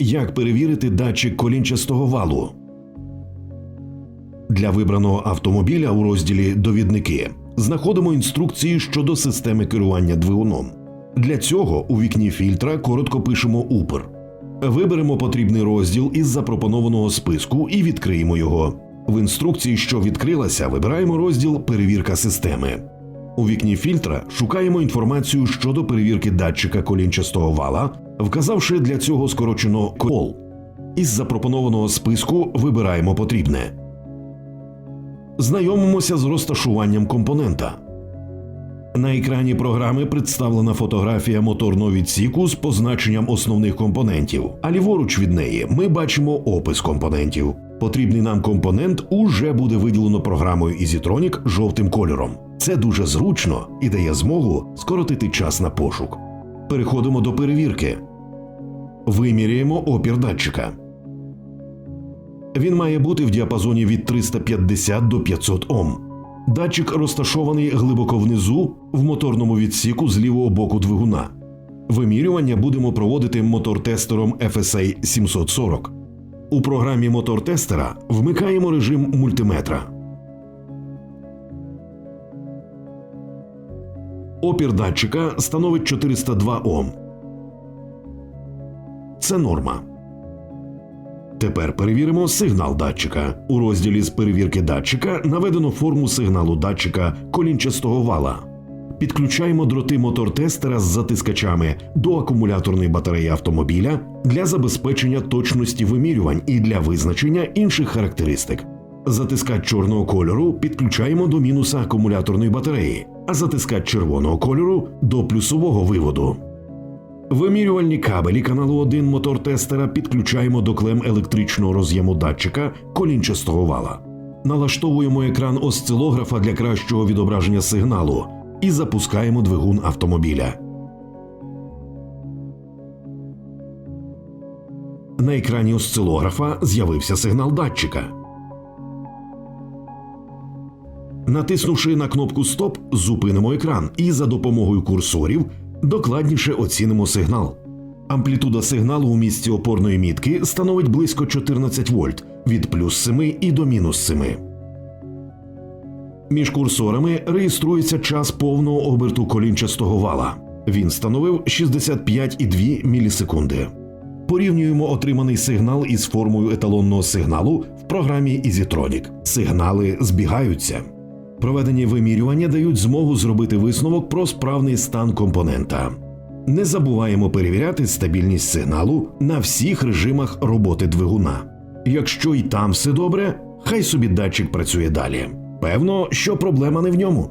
як перевірити датчик колінчастого валу. Для вибраного автомобіля у розділі Довідники знаходимо інструкції щодо системи керування двигуном. Для цього у вікні фільтра коротко пишемо Упр. Виберемо потрібний розділ із запропонованого списку і відкриємо його. В інструкції, що відкрилася, вибираємо розділ Перевірка системи. У вікні фільтра шукаємо інформацію щодо перевірки датчика колінчастого вала, вказавши для цього скорочено кол. Із запропонованого списку вибираємо потрібне. Знайомимося з розташуванням компонента. На екрані програми представлена фотографія моторного відсіку з позначенням основних компонентів, а ліворуч від неї ми бачимо опис компонентів. Потрібний нам компонент уже буде виділено програмою EasyTronic жовтим кольором. Це дуже зручно і дає змогу скоротити час на пошук. Переходимо до перевірки. Виміряємо опір датчика. Він має бути в діапазоні від 350 до 500 Ом. Датчик розташований глибоко внизу в моторному відсіку з лівого боку двигуна. Вимірювання будемо проводити мотор-тестером FSA 740. У програмі мотор-тестера вмикаємо режим мультиметра. Опір датчика становить 402 Ом. Це норма. Тепер перевіримо сигнал датчика. У розділі з перевірки датчика наведено форму сигналу датчика колінчастого вала. Підключаємо дроти мотор-тестера з затискачами до акумуляторної батареї автомобіля для забезпечення точності вимірювань і для визначення інших характеристик. Затискач чорного кольору підключаємо до мінуса акумуляторної батареї, а затискач червоного кольору до плюсового виводу. Вимірювальні кабелі каналу 1 мотор-тестера підключаємо до клем електричного роз'єму датчика колінчастого вала. Налаштовуємо екран осцилографа для кращого відображення сигналу і запускаємо двигун автомобіля. На екрані осцилографа з'явився сигнал датчика. Натиснувши на кнопку Стоп, зупинимо екран і за допомогою курсорів докладніше оцінимо сигнал. Амплітуда сигналу у місці опорної мітки становить близько 14 вольт від плюс 7 і до мінус 7. Між курсорами реєструється час повного оберту колінчастого вала. Він становив 65,2 мілісекунди. Порівнюємо отриманий сигнал із формою еталонного сигналу в програмі EasyTronic. Сигнали збігаються. Проведені вимірювання дають змогу зробити висновок про справний стан компонента. Не забуваємо перевіряти стабільність сигналу на всіх режимах роботи двигуна. Якщо і там все добре, хай собі датчик працює далі. Певно, що проблема не в ньому.